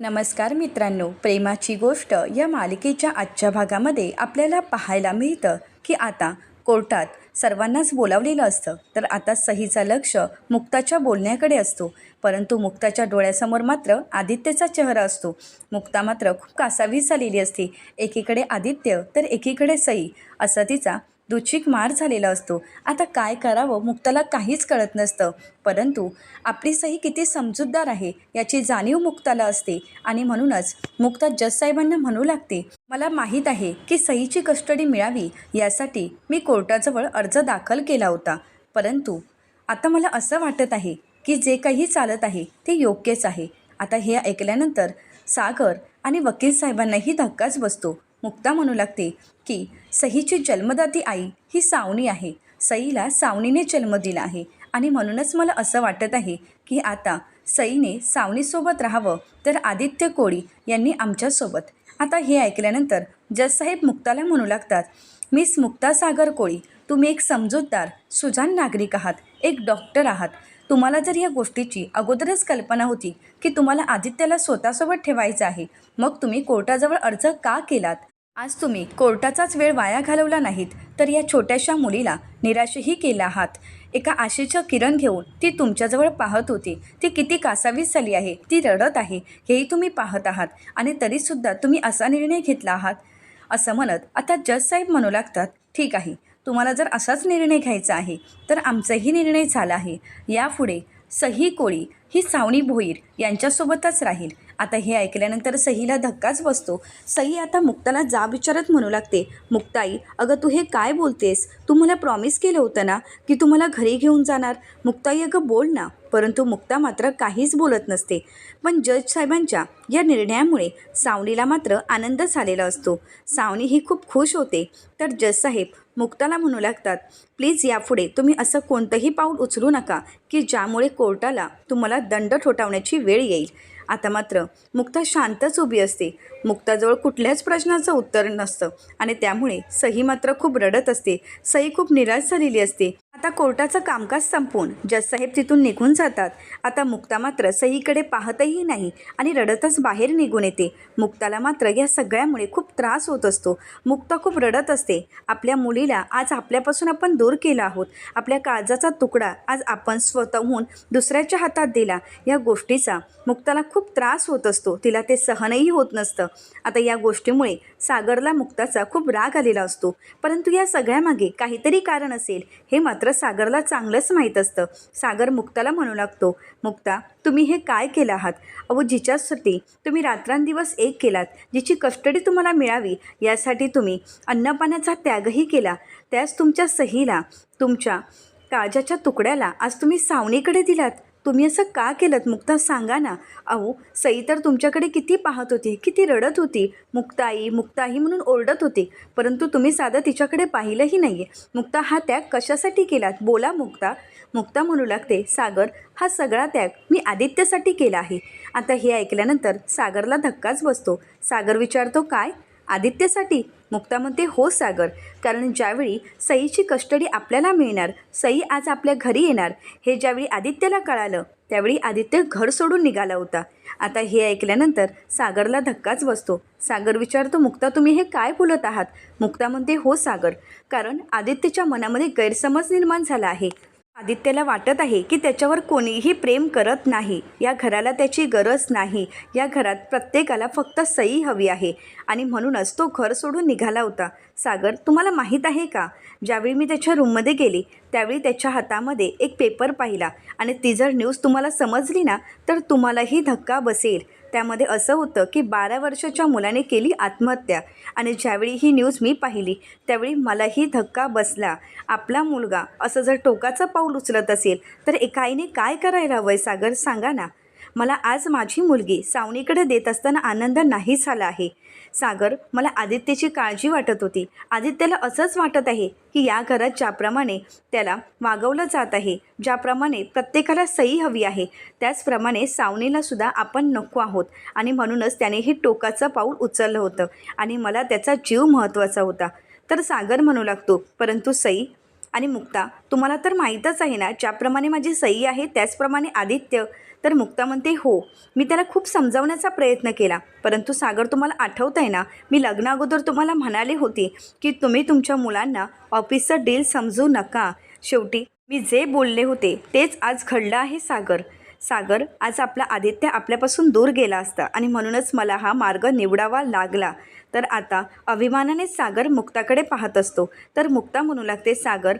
नमस्कार मित्रांनो प्रेमाची गोष्ट या मालिकेच्या आजच्या भागामध्ये आपल्याला पाहायला मिळतं की आता कोर्टात सर्वांनाच बोलावलेलं असतं. तर आता सहीचा लक्ष मुक्ताच्या बोलण्याकडे असतो. परंतु मुक्ताच्या डोळ्यासमोर मात्र आदित्यचा चेहरा असतो. मुक्ता मात्र खूप कासावीस झालेली असते. एकीकडे आदित्य तर एकीकडे सई असा तिचा दुचिक मार झालेला असतो. आता काय करावं मुक्ताला काहीच कळत नसतं. परंतु आपली सही किती समजूतदार आहे याची जाणीव मुक्ताला असते आणि म्हणूनच मुक्ता जज साहेबांना म्हणू लागते मला माहीत आहे की सहीची कस्टडी मिळावी यासाठी मी कोर्टाजवळ अर्ज दाखल केला होता. परंतु आता मला असं वाटत आहे की जे काही चालत आहे ते योग्यच आहे आता हे ऐकल्यानंतर सागर आणि वकील साहेबांनाही धक्काच बसतो. मुक्ता म्हणू लागते की सहीची जन्मदाती आई ही सावनी आहे. सईला सावनीने जन्म दिला आहे. आणि म्हणूनच मला असं वाटत आहे की आता सईने सावनीसोबत राहावं तर आदित्य कोळी यांनी आमच्यासोबत. आता हे ऐकल्यानंतर जससाहेब मुक्ताला म्हणू लागतात मिस मुक्ता सागर कोळी तुम्ही एक समजूतदार सुजान नागरिक आहात एक डॉक्टर आहात. तुम्हाला जर या गोष्टीची अगोदरच कल्पना होती की तुम्हाला आदित्याला स्वतःसोबत ठेवायचं आहे मग तुम्ही कोर्टाजवळ अर्ज का केलात? आज तुम्ही कोर्टाचाच वेळ वाया घालवला नाहीत तर या छोट्याशा मुलीला निराशही केला आहात. एका आशेचं किरण घेऊन ती तुमच्याजवळ पाहत होती. ती किती कासावीस झाली आहे ती रडत आहे हेही तुम्ही पाहत आहात आणि तरीसुद्धा तुम्ही असा निर्णय घेतला आहात? असं म्हणत आता जज साहेब म्हणू लागतात ठीक आहे तुम्हाला जर असाच निर्णय घ्यायचा आहे तर आमचाही निर्णय झाला आहे. यापुढे सही कोळी ही सावणी भोईर यांच्यासोबतच राहील. आता हे ऐकल्यानंतर सहीला धक्काच बसतो. सही आता मुक्ताला जा विचारत म्हणू लागते मुक्ताई अगं तू हे काय बोलतेस? तू मला प्रॉमिस केलं होतं ना की तू मला घरी घेऊन जाणार? मुक्ताई अगं बोल ना. परंतु मुक्ता मात्र काहीच बोलत नसते. पण जज साहेबांच्या या निर्णयामुळे सावनीला मात्र आनंद झालेला असतो. सावनी ही खूप खुश होते. तर जज साहेब मुक्ताला म्हणू लागतात प्लीज यापुढे तुम्ही असं कोणतंही पाऊल उचलू नका की ज्यामुळे कोर्टाला तुम्हाला दंड ठोठावण्याची वेळ येईल. आता मात्र मुक्ता शांतच उभी असते. मुक्ताजवळ कुठल्याच प्रश्नाचं उत्तर नसतं आणि त्यामुळे सही मात्र खूप रडत असते. सही खूप निराश झालेली असते. आता कोर्टाचं कामकाज संपून जजसाहेब तिथून निघून जातात. आता मुक्ता मात्र सहीकडे पाहतही नाही आणि रडतच बाहेर निघून येते. मुक्ताला मात्र या सगळ्यामुळे खूप त्रास होत असतो. मुक्ता खूप रडत असते. आपल्या मुलीला आज आपल्यापासून आपण दूर केला आहोत. आपल्या काळजाचा तुकडा आज आपण स्वतःहून दुसऱ्याच्या हातात दिला. या गोष्टीचा मुक्ताला खूप त्रास होत असतो. तिला ते सहनही होत नसतं. आता या गोष्टीमुळे सागरला मुक्ताचा खूप राग आलेला असतो. परंतु या सगळ्यामागे काहीतरी कारण असेल हे मात्र सागरला चांगलंच माहीत असतं. सागर मुक्ताला म्हणू लागतो मुक्ता तुम्ही हे काय केलं आहात? अहो जिच्यासाठी तुम्ही रात्रंदिवस एक केलात जिची कस्टडी तुम्हाला मिळावी यासाठी तुम्ही अन्नपाण्याचा त्यागही केला. त्याच तुमच्या सहीला तुमच्या काळजाच्या तुकड्याला आज तुम्ही सावणीकडे दिलात. तुम्ही असं का केलं मुक्ता सांगा ना. अहो सई तर तुमच्याकडे किती पाहत होती किती रडत होती. मुक्ताई मुक्ताई म्हणून ओरडत होती परंतु तुम्ही साधं तिच्याकडे पाहिलंही नाही आहे मुक्ता हा त्याग कशासाठी केलात? बोला मुक्ता. मुक्ता म्हणू लागते सागर हा सगळा त्याग मी आदित्यसाठी केला आहे. आता हे ऐकल्यानंतर सागरला धक्काच बसतो. सागर विचारतो काय? आदित्यसाठी? मुक्ता म्हणते हो सागर. कारण ज्यावेळी सईची कस्टडी आपल्याला मिळणार सई आज आपल्या घरी येणार हे ज्यावेळी आदित्यला कळालं त्यावेळी आदित्य घर सोडून निघाला होता. आता हे ऐकल्यानंतर सागरला धक्काच बसतो. सागर विचारतो मुक्ता तुम्ही हे काय बोलत आहात? मुक्ता म्हणते हो सागर. कारण आदित्यच्या मनामध्ये गैरसमज निर्माण झाला आहे. आदित्यला वाटत आहे की त्याच्यावर कोणीही प्रेम करत नाही. या घराला त्याची गरज नाही. या घरात प्रत्येकाला फक्त सई हवी आहे. आणि म्हणूनच तो घर सोडून निघाला होता. सागर तुम्हाला माहीत आहे का? ज्यावेळी मी त्याच्या रूममध्ये गेली त्यावेळी त्याच्या हातामध्ये एक पेपर पाहिला. आणि ती जर न्यूज तुम्हाला समजली ना तर तुम्हालाही धक्का बसेल. त्यामध्ये असं होतं की बारा वर्षाच्या मुलाने केली आत्महत्या आणि ज्यावेळी ही न्यूज मी पाहिली त्यावेळी मलाही धक्का बसला. आपला मुलगा असं जर टोकाचं पाऊल उचलत असेल तर एका आईने काय करायला हवं सागर? सांगा ना. मला आज माझी मुलगी सावनीकडे देत असताना आनंद नाही झाला आहे. सागर मला आदित्यची काळजी वाटत होती. आदित्यला असंच वाटत आहे की या घरात ज्याप्रमाणे त्याला वागवलं जात आहे ज्याप्रमाणे प्रत्येकाला सई हवी आहे त्याचप्रमाणे सावनीला सुद्धा आपण नको आहोत. आणि म्हणूनच त्याने हे टोकाचं पाऊल उचललं होतं आणि मला त्याचा जीव महत्त्वाचा होता. तर सागर म्हणू लागतो परंतु सई आणि मुक्ता तुम्हाला तर माहीतच आहे ना ज्याप्रमाणे माझी सई आहे त्याचप्रमाणे आदित्य तर मुक्ता म्हणते हो मी त्याला खूप समजावण्याचा प्रयत्न केला. परंतु सागर तुम्हाला आठवत आहे ना मी लग्नाअगोदर तुम्हाला म्हणाले होते की तुम्ही तुमच्या मुलांना ऑफिसचं डील समजू नका. शेवटी मी जे बोलले होते तेच आज घडलं आहे सागर. सागर आज आपला आदित्य आपल्यापासून दूर गेला असता आणि म्हणूनच मला हा मार्ग निवडावा लागला. तर आता अभिमानाने सागर मुक्ताकडे पाहत असतो. तर मुक्ता म्हणू लागते सागर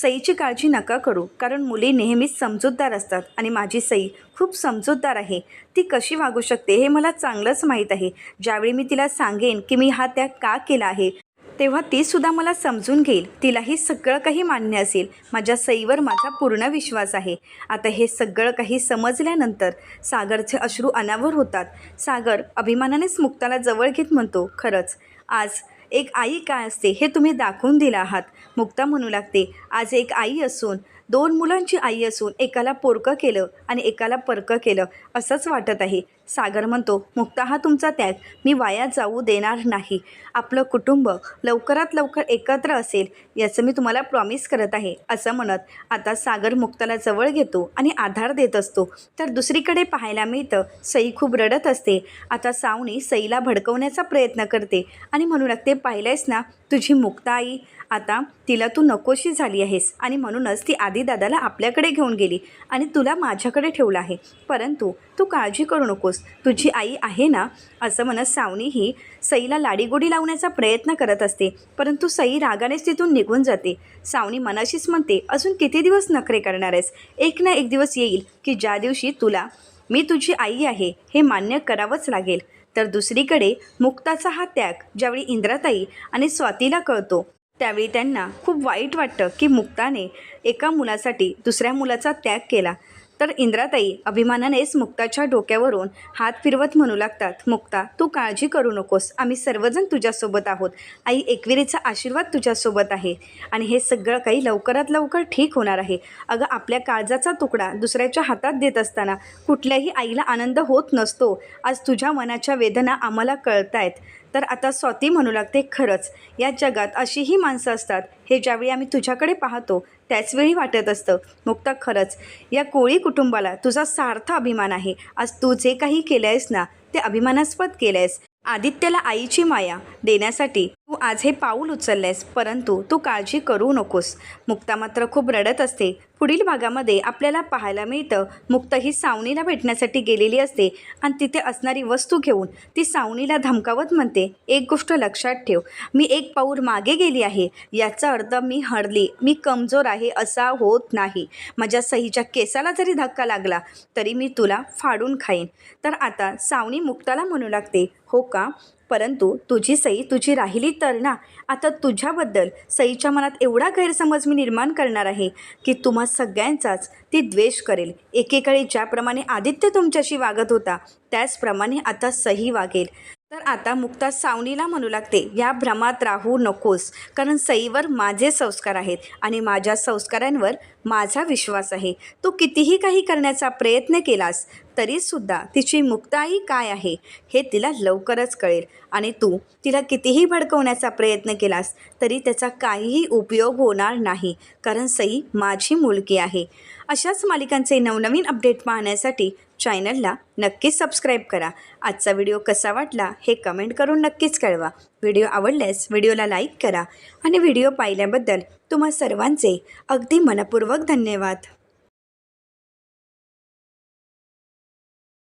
सईची काळजी नका करू कारण मुली नेहमीच समजूतदार असतात आणि माझी सई खूप समजूतदार आहे. ती कशी वागू शकते हे मला चांगलंच माहीत आहे. ज्यावेळी मी तिला सांगेन की मी हा त्याग का केला आहे तेव्हा ती सुद्धा मला समजून घेईल. तिलाही सगळं काही मान्य असेल. माझ्या सईवर माझा पूर्ण विश्वास आहे. आता हे सगळं काही समजल्यानंतर सागरचे अश्रू अनावर होतात. सागर अभिमानानेच मुक्ताला जवळ घेत म्हणतो खरंच आज एक आई काय असते हे तुम्ही दाखवून दिलं आहात. मुक्ता म्हणू लागते आज एक आई असून दोन मुलांची आई असून एकाला पोरकं केलं आणि एकाला परकं केलं असंच वाटत आहे. सागर म्हणतो मुक्ता हा तुमचा त्याग. मी वाया जाऊ देणार नाही. आपलं कुटुंब लवकरात लवकर एकत्र असेल याचं मी तुम्हाला प्रॉमिस करत आहे असं म्हणत आता सागर मुक्ताला जवळ घेतो आणि आधार देत असतो. तर दुसरीकडे पाहायला मिळतं सई खूप रडत असते. आता सावनी सईला भडकवण्याचा प्रयत्न करते आणि म्हणू लागते पाहिलंयस ना तुझी मुक्ता आई आता तिला तू नकोशी झाली आहेस आणि म्हणूनच ती आदिदादाला आपल्याकडे घेऊन गेली आणि तुला माझ्याकडे ठेवलं आहे. परंतु तू काळजी करू नकोस. तुझी आई आहे ना? असं म्हणत सावनी ही सईला लाडीगोडी लावण्याचा प्रयत्न करत असते. परंतु सई रागानेच तिथून निघून जाते. सावनी मनाशीच म्हणते अजून किती दिवस नखरे करणार आहेस? एक ना एक दिवस येईल की ज्या दिवशी तुला मी तुझी आई आहे हे मान्य करावंच लागेल. तर दुसरीकडे मुक्ताचा हा त्याग ज्यावेळी इंद्राताई आणि स्वातीला कळतो त्यावेळी त्यांना खूप वाईट वाटतं की मुक्ताने एका मुलासाठी दुसऱ्या मुलाचा त्याग केला. तर इंद्राताई अभिमानानेच मुक्ताच्या डोक्यावरून हात फिरवत म्हणू लागतात मुक्ता तू काळजी करू नकोस. आम्ही सर्वजण तुझ्यासोबत आहोत. आई एकविरीचा आशीर्वाद तुझ्यासोबत आहे. आणि हे सगळं काही लवकरात लवकर ठीक होणार आहे. अगं आपल्या काळजाचा तुकडा दुसऱ्याच्या हातात देत असताना कुठल्याही आईला आनंद होत नसतो. आज तुझ्या मनाच्या वेदना आम्हाला कळतायत. तर आता स्वाती म्हणू लागते खरंच या जगात अशीही माणसं असतात हे ज्यावेळी आम्ही तुझ्याकडे पाहतो त्याचवेळी वाटत असतं मुक्ता खरंच या कोळी कुटुंबाला तुझा सार्थ अभिमान आहे. आज तू जे काही केलं आहेस ना ते अभिमानास्पद केलं आहेस आदित्यला आईची माया देण्यासाठी तू आज हे पाऊल उचललेस परंतु तू काळजी करू नकोस. मुक्ता मात्र खूप रडत असते. पुढील भागामध्ये आपल्याला पाहायला मिळतं मुक्ता ही सावनीला भेटण्यासाठी गेलेली असते आणि तिथे असणारी वस्तू घेऊन ती सावनीला धमकावत म्हणते एक गोष्ट लक्षात ठेव मी एक पाऊल मागे गेली आहे. याचा अर्थ मी हरली मी कमजोर आहे असा होत नाही. माझ्या सहीच्या केसाला जरी धक्का लागला तरी मी तुला फाडून खाईन. तर आता सावनी मुक्ताला म्हणू लागते हो का? परंतु तुझी सई तुझी राहिली तर ना? आता तुझ्याबद्दल सईच्या मनात एवढा गैरसमज मी निर्माण करणार आहे की तुम्हा सगळ्यांचाच ती द्वेष करेल. एकेकाळी ज्याप्रमाणे आदित्य तुमच्याशी वागत होता त्याचप्रमाणे आता सही वागेल. तर आता मुक्ता सावनीला म्हणू लागते या भ्रमात राहू नकोस कारण सईवर माझे संस्कार आहेत आणि माझ्या संस्कारांवर माझा विश्वास आहे. तू कितीही काही करण्याचा प्रयत्न केलास तरीसुद्धा तिची मुक्ताई काय आहे हे तिला लवकरच कळेल. आणि तू तिला कितीही भडकवण्याचा प्रयत्न केलास तरी त्याचा काहीही उपयोग होणार नाही कारण सई माझी मुलगी आहे. अशाच मालिकांचे नवनवीन अपडेट पाहण्यासाठी चॅनलला नक्कीच सबस्क्राईब करा. आजचा व्हिडिओ कसा वाटला हे कमेंट करून नक्कीच कळवा. व्हिडिओ आवडल्यास व्हिडिओला लाईक करा. आणि व्हिडिओ पाहिल्याबद्दल तुम्हा सर्वांचे अगदी मनपूर्वक धन्यवाद.